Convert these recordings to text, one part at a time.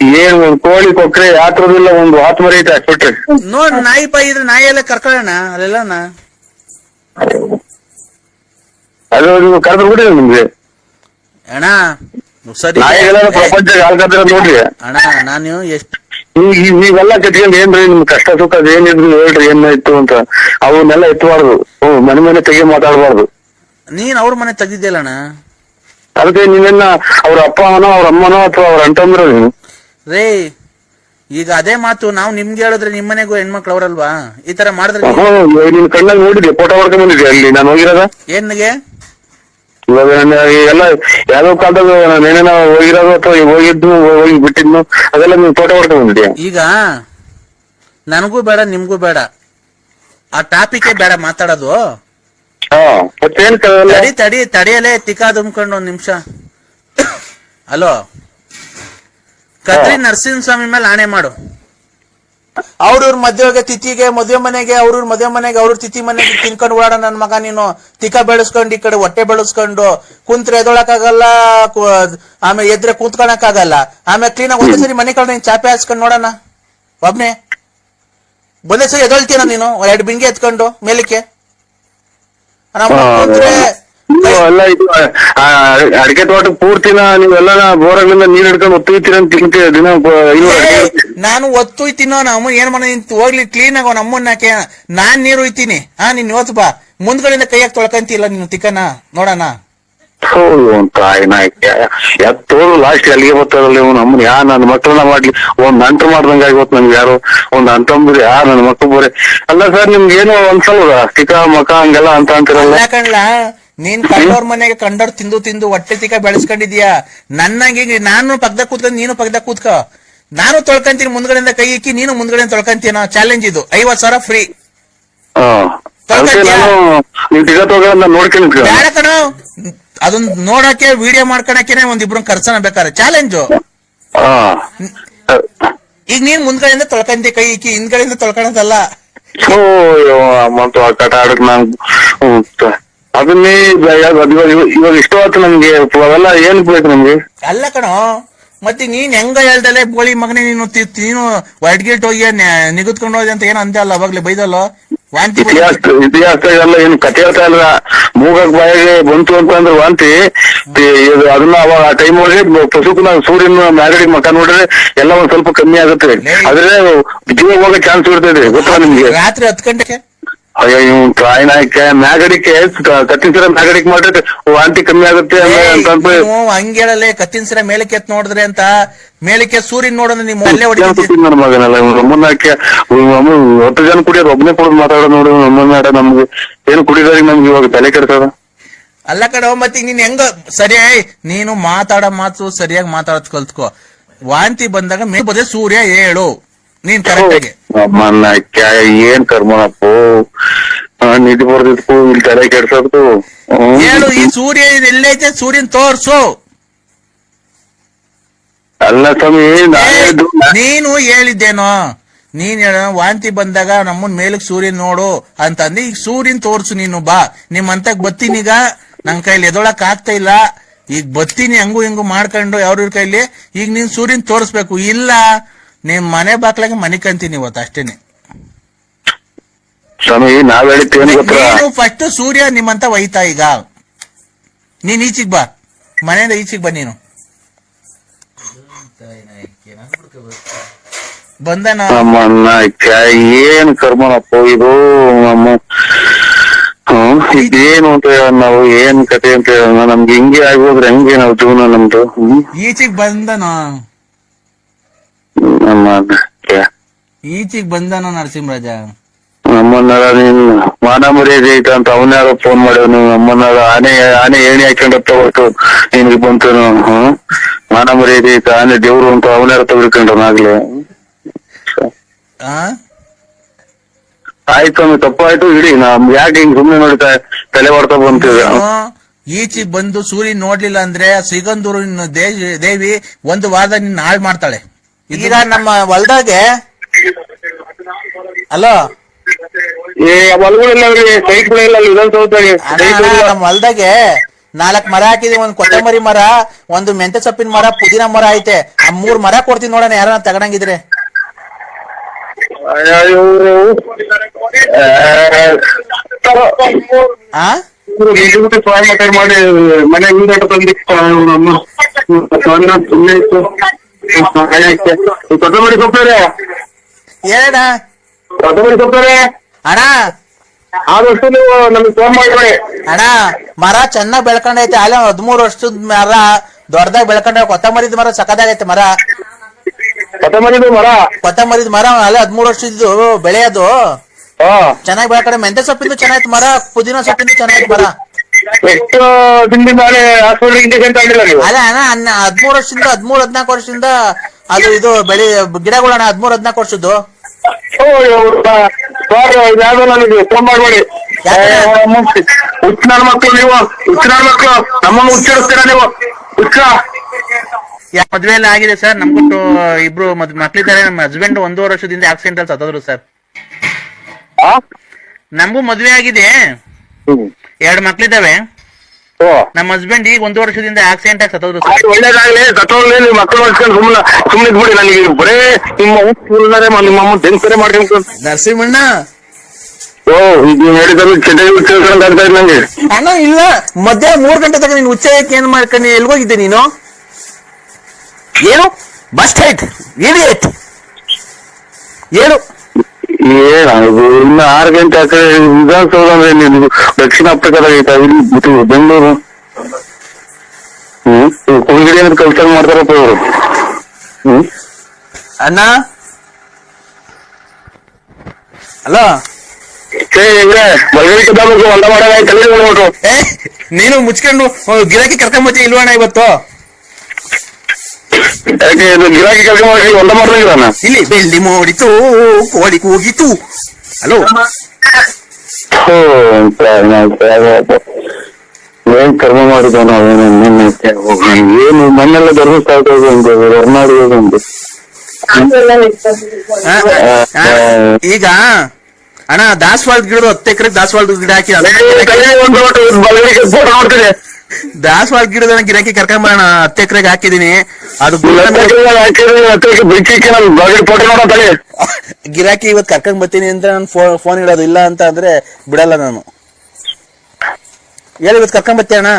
ಏನ್ ಒಂದ್ ಕೋಳಿ ಕೊಕ್ರೆ ಯಾತ್ರದಿಲ್ಲ ಒಂದು ಆತ್ ಮರಿ ಐತೆ ಹಾಕ್ಬಿಟ್ರಿ ನೋಡ್ ನಾಯಿ ಪಾಯಿ ಇದ್ರೆ ನಾಯಿ ಎಲ್ಲ ಕರ್ಕೊಳ್ಳೋಣ ಅಲ್ಲೆಲ್ಲನ? ಅದು ನೀವು ಕರೆದು ಬಿಡಿ ನಿಮ್ಗೆ. ಅಣ್ಣ ಸರಿ ನಾಯಿಗಳೆಲ್ಲ ಪ್ರಪಂಚ ಆಳ್ಕತ್ರ ನೋಡ್ರಿ. ಅಣ್ಣ ನಾನು ಎಷ್ಟು ಈಗ ನೀವೆಲ್ಲ ಕಟ್ಕೊಂಡ್ ಏನ್ರಿ ನಿಮ್ ಕಷ್ಟ ಸುಖ ಏನಿದ್ರು ಹೇಳ್ರಿ ಏನಾಯ್ತು ಅಂತ. ಅವನ್ನೆಲ್ಲ ಎತ್ತಬಾರ್ದು ಹ್ಮ್ ಮನೆ ಮನೆ ತೆಗಿ ಮಾತಾಡಬಾರ್ದು. ನೀನ್ ಅವ್ರ ಮನೆ ಅಣ್ಣ? ಅದಕ್ಕೆ ನೀವೆಲ್ಲ ಅವ್ರ ಅಪ್ಪ ಅವನೋ ಅವ್ರ ಅಮ್ಮನೋ ಅಥವಾ ಅವ್ರ ಅಂಟಂದ್ರ ನೀವು. ರೇ ಈಗ ಅದೇ ಮಾತು ನಾವು ನಿಮ್ಗೆ ಹೇಳಿದ್ರೆ ನಿಮ್ಮನೆಗೂ ಹೆಣ್ಮಕ್ಳು ಅವರಲ್ವಾ? ಈ ತರ ಮಾಡಿದ್ರೆ ನಿಮ್ ನಿನ್ ಕಣ್ಣಲ್ಲಿ ನೋಡಿದ್ದೆ ಫೋಟೋ ಹೊಡ್ಕೊಂಡ್ ಬಂದಿದ್ದೆ ಅಲ್ಲಿ? ನಾನು ಹೋಗಿರೋದ? ಏನ್ಗೆ? ಇವಾಗ ಎಲ್ಲ ಯಾವ್ದೋ ಕಾಲದಾಗ ನಾನು ಹೋಗಿರೋದು ಅಥವಾ ಹೋಗಿದ್ದು ಹೋಗಿ ಬಿಟ್ಟಿದ್ನು ಅದೆಲ್ಲ ನೀವು ಫೋಟೋ ಹೊಡ್ಕೊಂಡ್ ಬಂದಿದ್ಯಾ? ಈಗ ನನಗೂ ಬೇಡ ನಿಮ್ಗೂ ಬೇಡ. ಆ ಟಾಪಿಕ್ ಬೇಡ ಮಾತಾಡೋದು. ತಡಿ ತಡಿ ತಡಿಯಲೇ ತಿಕ್ಕಾ ದುಮ್ಕೊಂಡು ಒಂದ್ ನಿಮಿಷ. ಹಲೋ? ಕದ್ರಿ ನರಸಿಂಹಸ್ವಾಮಿ ಮೇಲೆ ಆಣೆ ಮಾಡು. ಅವ್ರವ್ರ ಮದ್ವೆಗೆ ತಿಥಿಗೆ ಮದ್ವೆ ಮನೆಗೆ ಅವ್ರವ್ರ ಮದ್ವೆ ಮನೆಗೆ ಅವ್ರ ತಿಥಿ ಮನೆಗೆ ತಿನ್ಕೊಂಡು ಓಡಾಡ ನನ್ ಮಗ ನೀನು. ತಿಕ ಬೆಳೆಸ್ಕೊಂಡು ಈ ಕಡೆ ಹೊಟ್ಟೆ ಬೆಳೆಸ್ಕೊಂಡು ಕುಂತ್ರೆ ಎದೊಳಕಾಗಲ್ಲ ಆಮೇಲೆ ಎದ್ರೆ ಕೂತ್ಕೊಳಕ್ಕಾಗಲ್ಲ. ಆಮೇಲೆ ಕ್ಲೀನಾಗಿ ಒಂದೇ ಸರಿ ಮನೆ ಕಡೆ ನೀನ್ ಚಾಪೆ ಹಾಸ್ಕೊಂಡು ನೋಡೋಣ. ಒಬ್ನೇ. ಒಂದೇ ಸರಿ ಎದೊಳ್ತೀನ ನೀನು? ಎರಡು ಬಿಂಗೆ ಎತ್ಕೊಂಡು ಮೇಲಕ್ಕೆ. ಕೂತ್ರೆ ಎಲ್ಲ ಇದು ಅಡಿಕೆ ತೋಟ ಪೂರ್ತಿನ ನೀವೆಲ್ಲ ಬೋರಗಳಿಂದ ನೀರ್ ಹಿಡ್ಕೊಂಡು ಒತ್ತಿರ್ತೀರ ಅಂತ ತಿಂತೀವಿ ದಿನ ಬ- ಐನೂರು ನಾನು ಒತ್ತು ಇತ್ತೀನೋ ನಮ್ಮ ಏನ್ ಮಾಡ ಹೋಗ್ಲಿ ಕ್ಲೀನ್ ಆಗೋ ನಮ್ಮನ್ನ ಹಾಕಿ ನಾನ್ ನೀರು ಹೋಯ್ತೀನಿ ಹಾ ನೀನ್ ಇವತ್ತು ಬಾ. ಮುಂದ್ಗಡೆಯಿಂದ ಕೈಯಾಗ ತೊಳ್ಕಂತಿಲ್ಲ ನೀನು ತಿಕ್ಕನ? ನೋಡಣ. ಥೂ, ಇವ್ನ್ ತಾಯಿನ ಎತ್ತೋದು ಲಾಸ್ಟ್ ಅಲ್ಲಿಗೆ ಬರ್ತಾರಲ್ಲ ಇವ್ ನಮ್ಮನ್ ಯಾ ನನ್ನ ಮಕ್ಕಳನ್ನ ಮಾಡ್ಲಿ. ಒಂದ್ ನಂಟು ಮಾಡ್ದಂಗ ಆಗಿವತ್ ನಮ್ಗೆ ಯಾರು. ಒಂದ್ ಅಂತಂಬ್ರಿ ಯಾ ನನ್ನ ಮಕ್ಕಳು ಬರೀ. ಅಲ್ಲ ಸರ್ ನಿಮ್ಗೆ ಏನೋ ಒಂದ್ಸಲ ತಿಕ್ಕ ಮಕ ಹಂಗೆಲ್ಲ ಅಂತ ಅಂತಿರಲ್ಲ? ಅಲ್ಲ ಕಣ್ಲ ನೀನ್ ಕಂಡೋರ್ ಮನೆಗೆ ಕಂಡೋರ್ ತಿಂದು ತಿಂದು ಹೊಟ್ಟೆ ತಿಕ್ಕ ಬೆಳೆಸ್ಕೊಂಡಿದ್ಯಾ? ನನ್ನಂಗೆ ನಾನು ಪಕ್ಕದ ಕೂತ್ಕೊಂಡು ನೀನು ಪಕ್ಕದ ಕೂತ್ಕೋ. ನಾನು ತೊಳ್ಕಂತೀನಿ ಮುಂದ್ಗಡೆಯಿಂದ ಕೈ ಇಕ್ಕಿ ನೀನು ಮುಂದ್ಗಡೆ ತೊಳ್ಕಂತೀನ ಚಾಲೆಂಜ್ ಇದು. ಐವತ್ ಸಾವಿರ ಫ್ರೀ ಕಣ. ಅದನ್ನ ನೋಡಕ್ಕೆ ವಿಡಿಯೋ ಮಾಡ್ಕೊಳಕ್ಕೆ ಒಂದಿಬ್ರು ಕರ್ಸನ ಬೇಕಾರೆ. ಚಾಲೆಂಜು ಈಗ ನೀನ್ ಮುಂದ್ಗಡೆಯಿಂದ ತೊಳ್ಕಂತಿ ಕೈ ಇಕ್ಕಿ ಹಿಂದ್ಗಡೆಯಿಂದ ತೊಳ್ಕೊಳದಲ್ಲ. ನಾನ್ ಅದನ್ನೇ ಇವಾಗ ಇವಾಗ ಇವಾಗ ಇಷ್ಟ ಆಯ್ತು ನಮ್ಗೆ. ಅವೆಲ್ಲ ಏನ್ ಬೇಕು ನಮ್ಗೆ? ಅಲ್ಲ ಕಣೋ ಮತ್ತೆ ನೀನ್ ಹೆಂಗ ಹೇಳ್ದಲೆ ಬೋಳಿ ಮಗನೇ ನೀನು ತಿ- ನೀನು ಗೇಟ್ ಹೋಗಿ ನಿಗದ್ಕೊಂಡು ಹೋದೆ ಅಂತ ಏನೋ ಅಂದೆ ಅಲ್ಲ ಅವಾಗ್ಲೇ ಬೈದಲ್ಲ? ವಾಂತಿ. ಇತಿಹಾಸ ಇತಿಹಾಸ ಎಲ್ಲ ಏನು ಕಥೆ ಹೇಳ್ತಾ ಇಲ್ಲ. ಮೂಗಕ್ ಬಾಯಿಗೆ ಬಂತು ಅಂತ ಅಂದ್ರೆ ವಾಂತಿ. ಇದು ಅದನ್ನ ಅವಾಗ ಆ ಟೈಮ್ ಒಳಗೆ ಪಶುಕುನ ಸೂರ್ಯನ ಮ್ಯಾಗಡಿ ಮಕ ನೋಡಿದ್ರೆ ಎಲ್ಲ ಒಂದ್ ಸ್ವಲ್ಪ ಕಮ್ಮಿ ಆಗುತ್ತೆ. ಆದ್ರೆ ಜೀವ ಹೋಗೋ ಚಾನ್ಸ್ ಇರ್ತದೆ ಗೊತ್ತಾ ನಿಮ್ಗೆ? ರಾತ್ರಿ ಹತ್ತು ಗಂಟೆಗೆ? ಅಯ್ಯೋ ಇವ್ ಟ್ರಾಯ್ನಾಯ್ಕೆ ಮ್ಯಾಗಡಿಕೆ ಕತ್ತಿನ ಸರ ಮ್ಯಾಗಡಿಕ್ ಮಾಡ್ರಿ ವಾಂತಿ ಕಮ್ಮಿ ಆಗುತ್ತೆ ಅಂತ ಅಂದ್ಬಿಟ್ಟು ಹಂಗೇಳಲೆ ಕತ್ತಿನ ಸಿರ ಮೇಲಕ್ಕೆ ನೋಡಿದ್ರೆ ಅಂತ. ಮೇಲಕ್ಕೆ ಸೂರ್ಯನ್ ನೋಡೋದು ನೀವು ಅಲ್ಲೇ ಏನ್ ನನ್ನ ಮಗನಲ್ಲ ಇವ್ನು ನಮ್ಮನ್ನ ಹಾಕಿ ನಮ್ಮ ಹತ್ತು ಜನ ಕುಡಿಯೋದು ಒಬ್ಬನೇ ಕುಡಿದು ಮಾತಾಡೋದು ನೋಡಿ ನಮ್ಮನ್ನ ನಮ್ಗೆ ಏನು ಕುಡಿದವ್ರಿಗೆ ನಮ್ಗೆ ಇವಾಗ ತಲೆ ಕೆಡ್ತದ? ಅಲ್ಲ ಕಡೆ ಮತ್ತೆ ನೀನ್ ಹೆಂಗ ಸರಿ ನೀನು ಮಾತಾಡೋ ಮಾತು ಸರಿಯಾಗಿ ಮಾತಾಡೋದ್ ಕಲ್ತ್ಕೋ ವಾಂತಿ ಬಂದಾಗ ಮೇ ಬದೇ ಸೂರ್ಯ ಹೇಳು ನೀನ್ ಕರೆಕ್ಟ್ ಕ್ಯಾ ಏನ್ ಕರ್ಮನಪ್ಪು ನಿಧಿ ಬರ್ದಿದ್ಕು ಇಲ್ಲಿ ತಲೆ ಕೆಡ್ಸೋದು. ಹೇಳು ಈ ಸೂರ್ಯ ಎಲ್ಲೈತೆ ಸೂರ್ಯನ್ ತೋರ್ಸು. ಅಲ್ಲ ಸ್ವಾಮಿ ನಾನೇ ಹೇಳಿದ್ದೇನೋ? ನೀನ್ ಹೇಳ ವಾಂತಿ ಬಂದಾಗ ನಮ್ಮನ್ ಮೇಲಕ್ ಸೂರ್ಯನ್ ನೋಡು ಅಂತಂದಿ ಈಗ ಸೂರ್ಯನ್ ತೋರ್ಸು ನೀನು ಬಾ. ನಿಮ್ಮಂತಕ್ ಬತ್ತೀನೀಗ ನನ್ ಕೈಲಿ ಎದೊಳಕ್ ಆಗ್ತಾ ಇಲ್ಲ. ಈಗ ಬತ್ತೀನಿ ಹಂಗು ಹಿಂಗು ಮಾಡ್ಕೊಂಡು ಅವ್ರ ಕೈಲಿ. ಈಗ ನೀನ್ ಸೂರ್ಯನ್ ತೋರ್ಸ್ಬೇಕು. ಇಲ್ಲ. ನಿಮ್ ಮನೆ ಬಾಕ್ಲಾಗೆ ಮನೆ ಕಂತೀನಿ ಇವತ್ತು ಅಷ್ಟೇನೆ. ಸ್ವಾಮಿ ನಾವ್ ನೀನು ಫಸ್ಟ್ ಸೂರ್ಯ ನಿಮ್ಮಂತ ಒಯ್ತಾ ಈಗ. ನೀನ್ ಈಚಿಗ್ ಬಾ. ಮನೆಯಿಂದ ಈಚಿಗ್ ಬಾ ನೀನು. ಬಂದನ? ನಮ್ಮನ್ನ ಏನ್ ಕರ್ಮನಪ್ಪ ಇದು? ನಮ್ಮ ಇದೇನು ಅಂತ ಹೇಳ ನಾವು? ಏನ್ ಕತೆ ಅಂತ ನಮ್ಗೆ ಹಿಂಗೆ ಆಗೋದ್ರೆ ಹೆಂಗೆ ನಾವು ಜೀವನ ನಮ್ದು? ಈಚಿಗ್ ಬಂದನ? ಈಚಿಗ್ ಬಂದಾನ ನರಸಿಂಹರಾಜ? ನಮ್ಮನ್ನಾರ ನೀನ್ ಮಾನ ಮರ್ಯಾದೆ ಐತ ಅಂತ ಅವನ್ಯಾರೋ ಫೋನ್ ಮಾಡ್ಯಾವ ಆನೆ ಆನೆ ಏಣಿ ಹಾಕೊಂಡತ್ತ ಹೊರಟು. ನಿನ್ಗೆ ಬಂತು ಹ್ಮ್? ಮಾನ ಮರ್ಯಾದೆ ಐತ ಆನೆ ದೇವ್ರು ಅಂತ ಅವನ್ಯಾರ ತಗೊಳ್ಕೊಂಡವನಾಗ್ಲೇ ಆ? ಆಯ್ತು ಅಂದ್ರೆ ತಪ್ಪಾಯ್ತು ಇಡಿ. ನಮ್ ಯಾಕೆ ಹಿಂಗ್ ಸುಮ್ಮನೆ ನೋಡ್ತಾ ತಲೆ ಹೊಡ್ತಾ ಬಂತಿದೆ ಈಚಿಗ್ ಬಂದು ಸೂರ್ಯ ನೋಡ್ಲಿಲ್ಲ ಅಂದ್ರೆ ಸಿಗಂದೂರು ದೇವಿ ಒಂದು ವಾರದ ನಿನ್ನ ಹಾಳು ಮಾಡ್ತಾಳೆ. ಈಗ ನಮ್ಮ ಹೊಲ್ದಾಗೆ ಅಲೋ? ಏ ಹೊಲಗಳಿಲ್ಲ ಸೈಟ್ಗಳಿಲ್ಲ ವಿಧಾನಸೌಧಾಗೆ ನಮ್ಮ ಹೊಲ್ದಾಗೆ ನಾಲ್ಕ್ ಮರ ಹಾಕಿದೀವಿ ಒಂದ್ ಕೊತ್ತಂಬರಿ ಮರ ಒಂದು ಮೆಂತೆ ಸೊಪ್ಪಿನ ಮರ ಪುದೀನ ಮರ ಐತೆ. ಆ ಮೂರ್ ಮರ ಕೊಡ್ತೀನಿ ನೋಡೋಣ ಯಾರ ತಗೊಂಡಂಗಿದ್ರೆ. ಆ ಮಾಡಿ ಮನೆ ತಂದಿತ್ತು ಸುಮ್ಮನೆ ಇತ್ತು. ಕೊತ್ತಂಬರಿ ಸೊಪ್ಪರೆ ಕೊತ್ತಂಬರಿ ಸೊಪ್ಪರೆ ಅಣ್ಣ? ಆದಷ್ಟು ನೀವು ನಮ್ಗೆ ಫೋನ್ ಅಣ್ಣ ಮರ ಚೆನ್ನಾಗ್ ಬೆಳ್ಕೊಂಡೈತೆ. ಅಲ್ಲೇ ಹದಿಮೂರು ವರ್ಷದ ಮರ ದೊಡ್ಡದಾಗ ಬೆಳ್ಕೊಂಡ ಕೊತ್ತಂಬರಿದ ಮರ ಸಕದಾಗೈತೆ ಮರ. ಕೊತ್ತಂಬರಿದು ಮರ ಕೊತ್ತಂಬರಿದ ಮರ ಅಲ್ಲ ಹದಿಮೂರು ವರ್ಷದ್ದು ಬೆಳೆಯೋದು. ಚೆನ್ನಾಗಿ ಬೆಳ್ಕೊಂಡೆ ಮೆಂತೆ ಸೊಪ್ಪಿಂದು ಚೆನ್ನಾಗಿತ್ತು ಮರ ಪುದೀನ ಸೊಪ್ಪಿಂದು ಚೆನ್ನಾಗಿತ್ತು ಮರ. ಎಷ್ಟು ದಿನದ ಮೇಲೆ ಹಾಸ್ಪಿಟಲ್ ಇಂಜೆಕ್ಷನ್ ತಗೊಂಡಿಲ್ಲ ನೀವು? ಅಲ್ಲ ಅಣ್ಣ ಅನ್ನ ಹದ್ಮೂರ್ ವರ್ಷದಿಂದ ಹದ್ಮೂರ್ ಹದ್ನಾಲ್ಕು ವರ್ಷದಿಂದ ಅದು ಇದು ಬೆಳಿ ಗಿಡಗಳಣ್ಣ ಹದ್ಮೂರ್ ಹದ್ನಾಲ್ಕು ವರ್ಷದ್ದು. ನನಗೆ ಫೋನ್ ಮಾಡ್ಬೇಡಿ? ಮಕ್ಕಳು ನೀವು ಹುಚ್ಚ ನನ್ನ ಮಕ್ಕಳು ನಮ್ಮನ್ನು ಹುಚ್ಚಿಡಿಸ್ತೀರಾ ನೀವು? ಹುಚ್ಚ. ಮದ್ವೆ ಎಲ್ಲ ಆಗಿದೆ ಸರ್. ನಮ್ಗೊಟ್ಟು ಇಬ್ರು ಮದ್ ಮಕ್ಳಿದ್ದಾರೆ. ನಮ್ಮ ಹಸ್ಬೆಂಡ್ ಒಂದೂವರೆ ವರ್ಷದಿಂದ ಆಕ್ಸಿಡೆಂಟ್ ಅಲ್ಲಿ ಸತ್ತದ್ರು ಸರ್. ಆ? ನಮಗೂ ಮದ್ವೆ ಆಗಿದೆ. ಎರಡು ಮಕ್ಳಿದಾವೆ ಓ. ನಮ್ಮ ಹಸ್ಬೆಂಡ್ ಈಗ ಒಂದು ವರ್ಷದಿಂದ ಆಕ್ಸಿಡೆಂಟ್ ಆಗಿ ಸತ್ತೋದ್ರು ಸರ್. ಒಳ್ಳೇದಾಗ್ಲಿ ಸತ್ತೋಗ್ಲಿ ನೀವು ಮಕ್ಕಳು ಮಾಡ್ಕೊಂಡು ಸುಮ್ಮನೆ ಸುಮ್ಮನೆ ಇದ್ಬಿಡಿ ನನಗೆ. ಬರೇ ನಿಮ್ಮ ಹುಚ್ಚುಲ್ಲರೆ ನಿಮ್ಮ ಅಮ್ಮ ದೆನ್ಸರೆ ಮಾಡ್ಕೊಂಡು ನರಸಿಂಹಣ್ಣ. ಓ ಈಗ ನೀವು ಹೇಳಿದ್ರು ಚೆನ್ನಾಗಿ ತಿಳ್ಕೊಂಡು ಆಗ್ತಾ ಇದೆ ನಂಗೆ. ಅಣ್ಣ ಇಲ್ಲ. ಮಧ್ಯಾಹ್ನ ಮೂರ್ ಗಂಟೆ ತನಕ ನೀನು ಉಚ್ಚಾಯಕ್ಕೆ ಏನ್ ಮಾಡ್ಕೊಂಡು ಎಲ್ಗೋಗಿದ್ದೆ ನೀನು? ಏನು? ಬಸ್ ಟೈಟ್ ಇಡಿಯಟ್ ಏನು? ಏನ ಇದು ಇನ್ನು ಆರು ಗಂಟೆ ಆ ಕಡೆ ವಿಧಾನಸೌಧ ಅಂದ್ರೆ ನೀವು ದಕ್ಷಿಣ ಆಫ್ರಿಕಾದಾಗ ಐತಾ ಇಲ್ಲಿ ಇದು ಬೆಂಗಳೂರು? ಹ್ಮ್? ಕುಂಗಿಡಿ ಅಂತ ಕಲ್ಚರ್ ಮಾಡ್ತಾರಪ್ಪ ಇವರು? ಹ್ಮ್? ಅಣ್ಣ? ಏ ನೀನು ಮುಚ್ಕೊಂಡು ಗಿರಾಕಿ ಕರ್ಕೊಂಬತ್ತಿ ಇಲ್ವಣ್ಣ ಇವತ್ತು? ಯಾಕೆ ಇದು ಗಿರಾಕಿ ಕೆಲಸ ಮಾಡಿ ಹೊಂದ ಮಾಡ್ದಂಗಿದಾನ ಇಲ್ಲಿ ಬೆಳ್ಳಿ ಮೋಡಿತು ಕೋಳಿ ಕೂಗಿತು. ಹಲೋ ಏನ್ ಕರ್ಮ ಮಾಡಿದ ಏನು ಹೋಗುದು ಈಗ ಅಣ್ಣ ದಾಸವಾಳದ ಗಿಡದ ಹತ್ತು ಎಕರೆ ದಾಸವಾಳದ ಗಿಡ ಹಾಕಿ ಒಂದು ಬಲಗಡಿಗೆ ಫೋಟೋ ನೋಡ್ತೀನಿ ದಾಸವಾಳ ಗಿಡದ ಗಿರಾಕಿ ಕರ್ಕೊಂಬರೋಣ ಹತ್ತು ಎಕರೆಗೆ ಹಾಕಿದೀನಿ ಅದು ಗಿರಾಕಿ ಇವತ್ ಕರ್ಕೊಂಡ್ ಬರ್ತೀನಿ ಅಂತ ನಾನು ಫೋನ್ ಇಡೋದು ಇಲ್ಲ ಅಂತ ಅಂದ್ರೆ ಬಿಡಲ್ಲ ನಾನು. ಹೇಳಿ ಇವತ್ ಕರ್ಕೊಂಡ್ ಬರ್ತೀಯ ಅಣ್ಣ?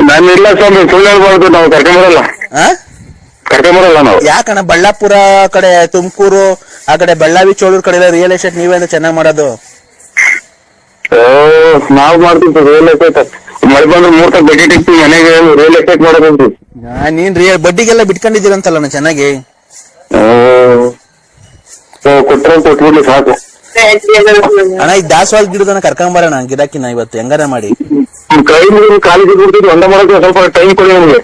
ನಾನು ಇಲ್ಲ ಸ್ವಾಮಿ ಸುಳ್ಳು ಹೇಳ್ಬಾರ್ದು ನಾವು ಕರ್ಕೊಂಬರಲ್ಲ ಆ? ಕರ್ಕೊಂಬರಲ್ಲ ನಾವು. ಯಾಕಣ್ಣ ಬಳ್ಳಾಪುರ ಕಡೆ ತುಮಕೂರು ಆ ಕಡೆ ಬಳ್ಳಾವಿ ಚೋಳೂರ್ ಕಡೆ ಎಲ್ಲ ರಿಯಲ್ ಎಸ್ಟೇಟ್ ನೀವೇ ಚೆನ್ನಾಗಿ ಮಾಡೋದು. ಓ ನಾವ್ ಮಾಡ್ತೀವಿ ರಿಯಲ್ ಎಸ್ಟೇಟ್ ಮಳೆ ಬಂದ್ರೆ ಮೂರ್ತ ಬಡ್ಡಿ ಮನೆಗೆ ಆ, ನೀನ್ ರಿಯಲ್ ಬಡ್ಡಿಗೆಲ್ಲ ಬಿಟ್ಕೊಂಡಿದ್ದೀರಂತಲ್ಲ ಚೆನ್ನಾಗಿ? ಕೊಟ್ಟರೆ ಕೊಟ್ಬಿಡ್ಲಿ ಸಾಕು. ಅಣ್ಣ ಈ ದಾಸವಾಳ ಗಿಡದನ್ನ ಕರ್ಕೊಂಬರೋಣ ಗಿಡಕ್ಕಿನ ಇವತ್ತು ಹೆಂಗಾರ ಮಾಡಿ? ಕೈ ಕಾಲೇಜ್ ಒಂದ ಸ್ವಲ್ಪ ಟೈಮ್ ಕೊಡಿ ನಮ್ಗೆ.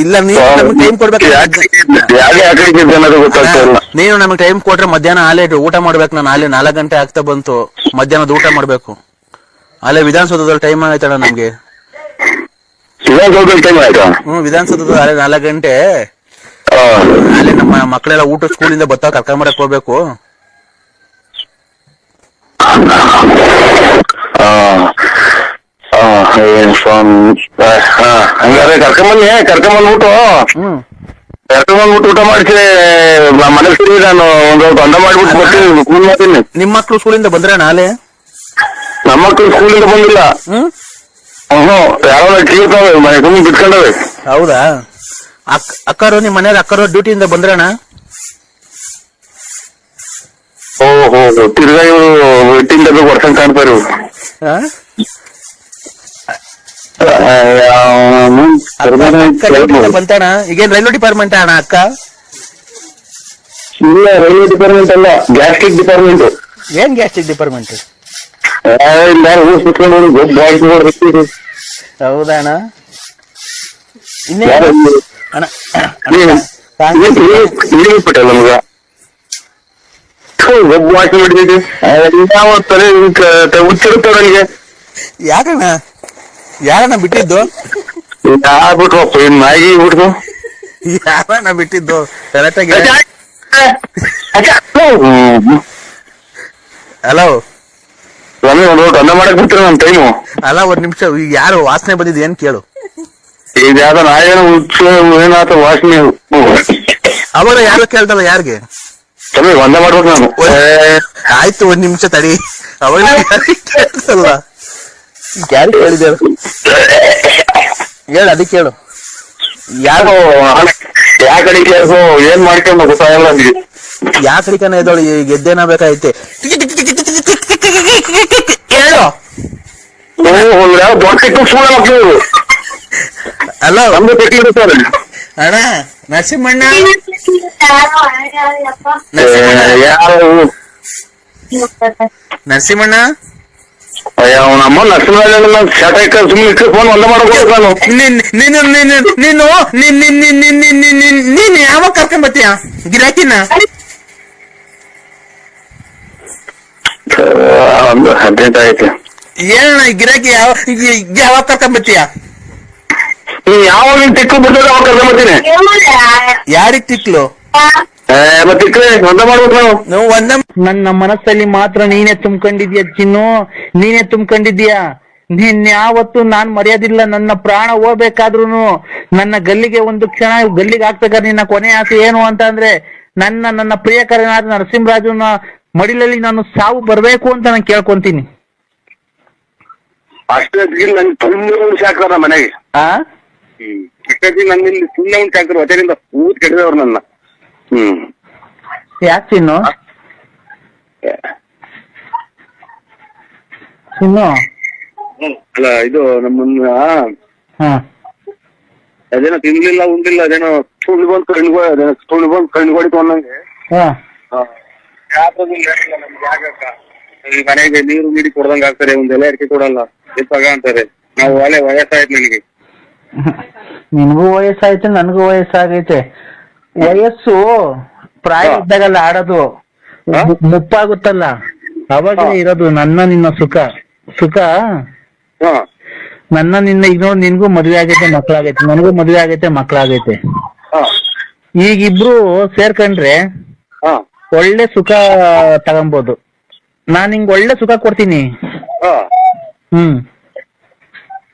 ಇಲ್ಲ ನೀವು ನಮ್ಗೆ ಟೈಮ್ ಕೊಡ್ಬೇಕು ಯಾಕೆ ಅನ್ನೋದು ಗೊತ್ತಾಗ್ತಾ ಇಲ್ಲ. ನಮಗೆ ಟೈಮ್ ಕೊಟ್ರೆ ಮಧ್ಯಾಹ್ನ ಆಲೇ ಊಟ ಮಾಡ್ಬೇಕು ನಾನು ಆಲೇ ನಾಲ್ಕು ಗಂಟೆ ಆಗ್ತಾ ಬಂತು ಮಧ್ಯಾಹ್ನದ ಊಟ ಮಾಡ್ಬೇಕು. ಅಲ್ಲೇ ವಿಧಾನಸೌಧದಲ್ಲಿ ಟೈಮ್ ಆಯ್ತಣ್ಣ ನಮ್ಗೆ. ವಿಧಾನಸೌಧದಲ್ಲಿ ಟೈಮ್ ಆಯ್ತಾ? ಹ್ಮ್ ವಿಧಾನಸೌಧದ ಅಲ್ಲೇ ನಾಲ್ಕು ಗಂಟೆ. ಆ, ಅಲ್ಲಿ ನಮ್ಮ ಮಕ್ಕಳೆಲ್ಲ ಊಟ ಸ್ಕೂಲಿಂದ ಬತ್ತಾ ಕರ್ಕೊಂಬರಕ್ ಹೋಗ್ಬೇಕು. ಆ, ಆ, ಏನ್ ಸ್ವಾಮಿ ಆ, ಆ, ಹಂಗಾದ್ರೆ ಕರ್ಕೊಂಬನ್ನಿ ಕರ್ಕೊಂಬಂದ್ಬಿಟ್ಟು ಹ್ಮ್. ಕರ್ಕೊಂಬಂದ್ಬಿಟ್ಟು ಊಟ ಮಾಡಿಸಿ ಮನೆ ಸೇರಿ ನಾನು ಒಂದು ಅಂದ ಮಾಡ್ಬಿಟ್ಟು ಬರ್ತೀನಿ ಫೋನ್ ಮಾಡ್ತೀನಿ. ನಿಮ್ ಮಕ್ಳು ಸ್ಕೂಲಿಂದ ಬಂದ್ರೆ ನಾಳೆ ನಮ್ಮ ಮಕ್ಕಳು ಸ್ಕೂಲಿಂದ ಬಂದಿಲ್ಲ. ಹ್ಮ್? ಹ್ಞೂ ಯಾರೋ ಕೀಳ್ತಾವೆ ಮನೆ ತುಂಬ ಬಿಟ್ಕೊಂಡವೆ ಹೌದಾ? ಅಕ್ ಅಕ್ಕರು ನಿಮ್ ಮನೆಯವ್ರ ಅಕ್ಕರು ಡ್ಯೂಟಿಯಿಂದ ಬಂದ್ರಣ ಓ ಹೋ ಹೋ ತಿರ್ಗಾ ಇವರು ಇಟ್ಟಿಂದ ವರ್ಷನ್ ಕಾಣ್ತಾರೆ ಇವ್ರು. ಆ? ಅಕ್ಕ ಅಕ್ಕ ಡ್ಯೂಟಿಯಿಂದ ಕೇಳ್ಬೋದು. ಬಂತಣ್ಣ? ಈಗೇನ್ ರೈಲ್ವೆ ಡಿಪಾರ್ಟ್ಮೆಂಟ್ ಅಣ್ಣ ಅಕ್ಕ? ಇಲ್ಲ ರೈಲ್ವೆ ಡಿಪಾರ್ಟ್ಮೆಂಟ್ ಅಲ್ಲ ಗ್ಯಾಸ್ಟಿಕ್ ಡಿಪಾರ್ಟ್ಮೆಂಟ್ ಏನ್ ಗ್ಯಾಸ್ಟಿಕ್ ಡಿಪಾರ್ಟ್ಮೆಂಟ್ ಇಲ್ಲ ಊರ್ ಸುತ್ಕೊಂಡು ಗೊಬ್ಬ ಬಾಯ್ಸ್ ಹೌದಾ ಅಣ್ಣ? ಇನ್ನೇ ಯಾರು ಅಣ್ಣ? ಇಳಿಬಿಟ್ಟಲ್ಲ ನಮ್ಗ? ಗೊಬ್ಬ ಬಾಯ್ಸ್ ಮಾಡಿದ್ದೀವಿ ಯಾವ ತಲೆ ಹುಚ್ಚಿರುತ್ತಾವ ನನಗೆ? ಯಾಕಣ್ಣ ಯಾರಣ್ಣ ಬಿಟ್ಟಿದ್ದು? ಆಗ್ಬಿಟ್ರಪ್ಪ ಬಿಟ್ರು ನಾಯಿ ಯಾರಣ್ಣ ಬಿಟ್ಟಿದ್ದು? ಕರೆಕ್ಟಾಗಿ ಹಲೋ ಸ್ವಾಮಿ ಒಂದು ಹೊತ್ತು ಅನ್ನ ಮಾಡಕ್ ಬಿಡ್ತೀರ ಟೈಮು ಅಲ್ಲ ಒಂದ್ ನಿಮಿಷ ಈಗ ಯಾರು ವಾಸನೆ ಬಂದಿದ್ ಏನ್ ಕೇಳು? ಈಗ ಯಾವ್ದೋ ನಾಯೇನ ಉತ್ಸವ ಏನಾತ ವಾಸನೆ ಅವಾಗ ಯಾರು ಕೇಳ್ದಲ್ಲ ಯಾರಿಗೆ? ಸ್ವಾಮಿ ಒಂದ ಮಾಡ್ಬೇಕು ನಾನು. ಆಯ್ತು ಒಂದ್ ನಿಮಿಷ ತಡಿ. ಅವಾಗ ಕೇಳ್ತಲ್ಲ ಯಾರು ಕೇಳಿದೆ ಹೇಳ ಅದಕ್ಕೆ ಹೇಳು. ಯಾರು ಯಾ ಕಡೆ ಕೇಳ್ಕೋ ಏನ್ ಮಾಡ್ಕೊಂಡು ಗೊತ್ತಾಗಲ್ಲ ನನಗೆ ಯಾ ಕಣ ಎದ್ದೋಳು ಬೇಕಾಯ್ತೆ. ಹೇಳು ಹಲೋ ಅಣ್ಣ ನರಸಿಂಹಣ್ಣ? ನರಸಿಂಹಣ್ಣ? ನಮ್ಮ ನರಸಿಂಹ ಶಟೈಕ ಸುಮ್ಮನೆ ಫೋನ್ ಒಂದೇ ಮಾಡ್ಬೇಕು ನಾನು. ನೀನು ಯಾವಾಗ ಕರ್ಕೊಂಡ್ ಬರ್ತೀಯ? ಗಿರಾಕಿನ? ಹದಿನೆಂಟು ಐತೆ ಏನಣ್ಣ ಈ ಗಿರಾಕಿ ಯಾವ ಯಾವಾಗ ಕರ್ಕೊಂಡ್ ಬರ್ತೀಯ? ನೀ ಯಾವಾಗ ತಿಕ್ಕು ಬಿಡ್ತದ ಅವಾಗ ಕರ್ಕೊಂಡ್ ಬರ್ತೀನಿ. ಯಾರಿಗ್ ತಿಕ್ಲು? ಏ, ಮತ್ತೆ ಇಕ್ರೆ ಒಂದ ಮಾಡ್ಬೇಕು ನಾವು ನಾವು ಒಂದ ನನ್ನ ಮನಸ್ಸಲ್ಲಿ ಮಾತ್ರ ನೀನೇ ತುಂಬ್ಕೊಂಡಿದ್ಯಾ ಚಿನ್ನು. ನೀನೇ ತುಂಬ್ಕೊಂಡಿದ್ಯಾ ನೀನ್ ಯಾವತ್ತು ನಾನ್ ಮರ್ಯಾದಿಲ್ಲ. ನನ್ನ ಪ್ರಾಣ ಹೋಗ್ಬೇಕಾದ್ರೂನು ನನ್ನ ಗಲ್ಲಿಗೆ ಒಂದು ಕ್ಷಣ ಗಲ್ಲಿಗೆ ಹಾಕ್ಬೇಕಾದ್ರೆ ನಿನ್ನ ಕೊನೆ ಆಸೆ ಏನು ಅಂತ ಅಂದ್ರೆ ನನ್ನ ನನ್ನ ಪ್ರಿಯಕರನಾದ ನರಸಿಂಹರಾಜನ ಮಡಿಲಲ್ಲಿ ನಾನು ಸಾವು ಬರ್ಬೇಕು ಅಂತ ನಾನು ಕೇಳ್ಕೊಂತೀನಿ. ಅಷ್ಟೇ ನಂಗೆ ತುಂಬ ಉಳಿಸಿ ಹಾಕ್ತಾರ ಮನೆಗೆ. ಆ? ಹ್ಮ್ ಅಷ್ಟೇ ತುಂಬ ಸುಮ್ಮನೆ ಉಂಟು ಹಾಕ್ತಾರೆ ಅದರಿಂದ ಊದ್ ಕೆಡದವ್ರು ನನ್ನ. ಹ್ಮ್. ಯಾಕೆ ಚಿನ್ನು? ಚಿನ್ನು? ಹ್ಮ್. ಅಲ್ಲ ಇದು ನಮ್ಮನ್ನ ಹಾ. ಅದೇನೋ ತಿನ್ಲಿಲ್ಲ ಉಂಡಿಲ್ಲ ಅದೇನೋ ಸುಳ್ಳು ಬಂದು ಕಣ್ಗೋ ಅದೇನೋ ಸುಳ್ಳು ಬಂದು ಕಣ್ಗೊಡಿತು ಅನ್ನಂಗೆ ಹಾ. ಯಾವ್ದು ನಮ್ಗೆ ಈ ಮನೆಗೆ ನೀರು ನೀಡಿ ಕೊಡ್ದಂಗ ಆಗ್ತಾರೆ ಒಂದ್ ಎಲೆ ಅಡಿಕೆ ಕೊಡಲ್ಲ ಇಪ್ಪಾಗ ಅಂತಾರೆ. ನಾವು ಒಲೆ ವಯಸ್ಸಾಯ್ತು ನನಗೆ. ನಿನ್ಗೂ ವಯಸ್ಸಾಯ್ತು ನನಗೂ ವಯಸ್ಸಾಗೈತೆ. ವಯಸ್ಸು ಪ್ರಾಯ. ಇದ್ದಾಗಲ್ಲ ಆಡೋದು ಮುಪ್ಪಾಗುತ್ತಲ್ಲ. ಅವಾಗ ಇರೋದು ನನ್ನ ನಿನ್ನ ಸುಖ. ಸುಖ? ನನ್ನ ನಿನ್ನ ಈಗ ನೋಡಿ ನಿನ್ಗೂ ಮದ್ವೆ ಆಗೈತೆ ಮಕ್ಳಾಗೈತೆ ನನಗೂ ಮದ್ವೆ ಆಗೈತೆ ಮಕ್ಳಾಗೈತೆ ಈಗಿಬ್ರು ಈಗ ಇಬ್ರು ಸೇರ್ಕೊಂಡ್ರೆ ಹಾ. ಒಳ್ಳೆ ಸುಖ ತಗೊಂಬೋದು. ನಾನ್ ನಿಂಗ್ ಒಳ್ಳೆ ಸುಖ ಕೊಡ್ತೀನಿ. ಹಾ. ಹ್ಮ್.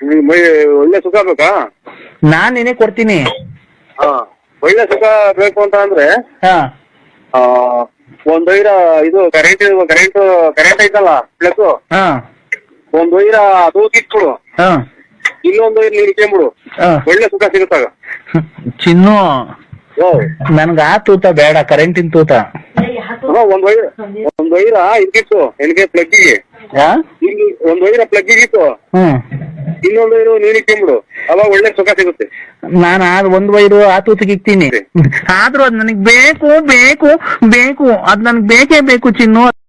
ನಿಮ್ಗೆ ಮೈ- ಒಳ್ಳೆ ಸುಖ ಬೇಕಾ? ನಾನ್ ನಿನಗೆ ಕೊಡ್ತೀನಿ. ಹಾ. ಒಳ್ಳೆ ಸುಖ ಬೇಕು ಅಂತ ಅಂದ್ರೆ ಹಾ. ಆ ಒಂದ್ ವೈರ ಇದು ಕರೆಂಟ್ ಕರೆಂಟ್ ಕರೆಂಟ್ ಐತಲ್ಲ ಪ್ಲಸ್ ಹಾ. ಒಂದ್ ವೈರ ಅದು ಕಿತ್ಬಿಡು ಹಾ. ಇನ್ನೊಂದ್ ವೈರ್ ನೀನ್ ಕೇಂಬಿಡು ಹಾ. ಒಳ್ಳೆ ಸುಖ ಸಿಗುತ್ತಾಗ ಚಿನ್ನು. ಓ ನನ್ಗ ಆ ತೂತ ಬೇಡ ಕರೆಂಟಿನ ತೂತ. ಒಂದ್ ವೈರ್ ಒಂದ್ ವೈರ ಇದಕ್ಕಿತ್ತು ನನಗೆ ಪ್ಲಗ್ಗಿಗೆ. ಒಂದ್ ವೈರ ಪ್ಲಗ್ಗಿಗೆ ಇತ್ತು. ಹ್ಮ್. ಇನ್ನೊಂದ್ ವೈರು ನೀರ್ ತಿಂಬಿಡು ಅವಾಗ ಒಳ್ಳೆ ಸುಖ ಸಿಗುತ್ತೆ. ನಾನು ಆ ಒಂದ್ ವೈರು ಆತು ತೂತಿಗೆ ಇಕ್ತೀನಿ. ಆದ್ರೂ ಅದ್ ನನಗ್ ಬೇಕು ಬೇಕು ಬೇಕು. ಅದ್ ನನ್ಗ್ ಬೇಕೇ ಬೇಕು ಚಿನ್ನು.